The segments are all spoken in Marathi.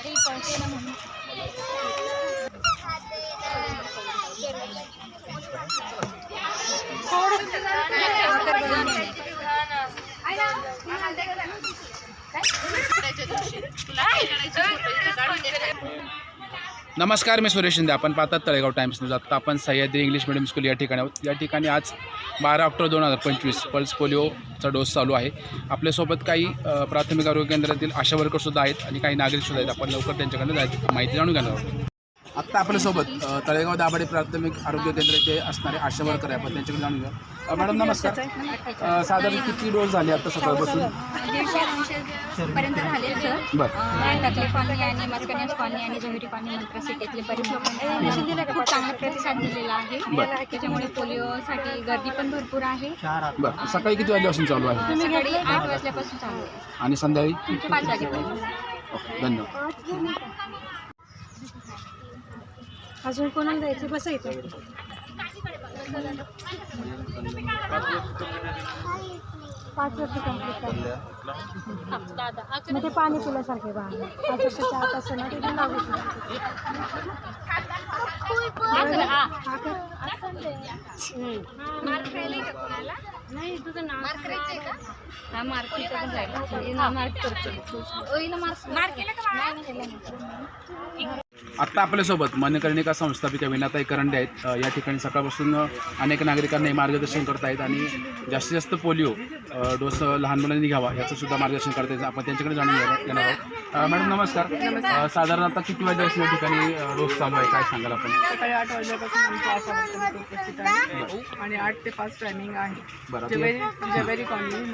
Ay, konti naman. नमस्कार मी सुरेश शिंदे. आपण पाहतात तळेगाव टाइम्स न्यूज. आता आपण सह्याद्री इंग्लिश मिडियम स्कूल या ठिकाणी आहोत. या ठिकाणी आज बारा ऑक्टोबर दोन हजार पंचवीस पल्स पोलिओचा डोस चालू आहे. आपल्यासोबत काही प्राथमिक आरोग्य केंद्रातील आशा वर्करसुद्धा आहेत आणि काही नागरिकसुद्धा आहेत. आपण लवकर त्यांच्याकडनं जायचं माहिती जाणून घेणार आहोत. आत्ता आपल्यासोबत तळेगाव दाभाडे प्राथमिक आरोग्य केंद्र येथे असणारे आशा वर्कर आहे. आपण त्यांच्याकडे जाणून अ, मॅडम नमस्कार. साधारण किती डोस झाले आता सकाळपासून? पर्यंत झाले सर. बरं. टकले कॉलनी आणि मस्कन्यास कॉलनी आणि जमिरी कॉलनी मंत्र सिटीतले बरेच लोकांनी खूप चांगला प्रतिसाद दिलेला आहे. बरं. त्याच्यामुळे पोलिओसाठी गर्दी पण भरपूर आहे. बरं. सकाळी किती वाजल्यापासून चालू आहे? सकाळी आठ वाजल्यापासून चालू आहे. आणि संध्याकाळी? पाच वाजेपर्यंत. ओके धन्यवाद. अजून कोणाला जायचं बसा इथं. पाच वर्ष कंप्लीट झाले मग ते पाणी पिल्यासारखे बा. पाच वर्षाच्या आत असं ना ते लागू नाही तुझं नाव हा मार्क मार्क करतो. मार्क केलं का आत्ता आपल्यासोबत मनकर्णिका संस्थापिका विनाताई करंडे आहेत. या ठिकाणी सकाळपासून अनेक नागरिकांना हे मार्गदर्शन करत आहेत आणि जास्तीत जास्त पोलिओ डोस लहान मुलांनी घ्यावा याचं सुद्धा मार्गदर्शन करत आहेत. आपण त्यांच्याकडे जाणून घेणार आहोत. मॅडम नमस्कार. साधारण आता किती वाजल्यापासून या ठिकाणी डोस चालू आहे? काय सांगाल आपण? सकाळी आठ वाजल्यापासून आमच्या उपस्थित आहे आणि आठ ते पाच टायमिंग आहे. Javeri Javeri colony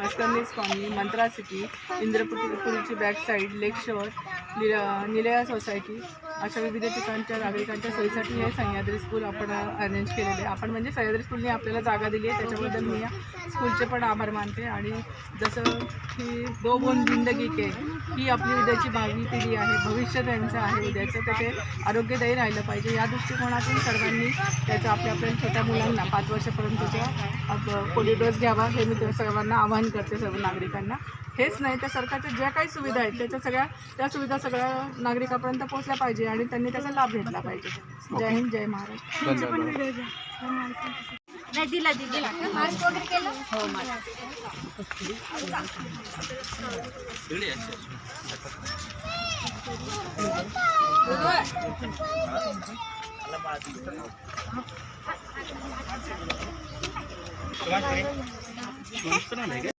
colony Mantra city इंद्रपुरीची back side lake निल- निलया सोसायटी अशा विविध ठिकाणच्या नागरिकांच्या सोयीसाठी हे सह्याद्री स्कूल आपण अरेंज केलेले आहे. आपण म्हणजे सह्याद्री स्कूलने आपल्याला जागा दिली आहे. त्याच्याबद्दल मी या स्कूलचे पण आभार मानते. आणि जसं की दो बोन जिंदगी के ही आपली उद्याची भावी पिढी आहे. भविष्य त्यांचं आहे. उद्याचं तर ते आरोग्यदायी राहिलं पाहिजे. या दृष्टिकोनातून सर्वांनी त्याचं आपल्या आपल्या छोट्या मुलांना पाच वर्षापर्यंतच्या पोलिओ डोस घ्यावा हे मी सर्वांना आवाहन करते सर्व नागरिकांना. हेच नाही तर सरकारच्या ज्या काही सुविधा आहेत त्याच्या सगळ्या त्या सुविधा सगळ्या नागरिकापर्यंत पोहोचल्या पाहिजे आणि त्यांनी त्याचा लाभ घेतला पाहिजे. जय हिंद जय महाराष्ट्र. धन्यवाद. नाही दिला दिला. मार्क वगैरे केलं? हो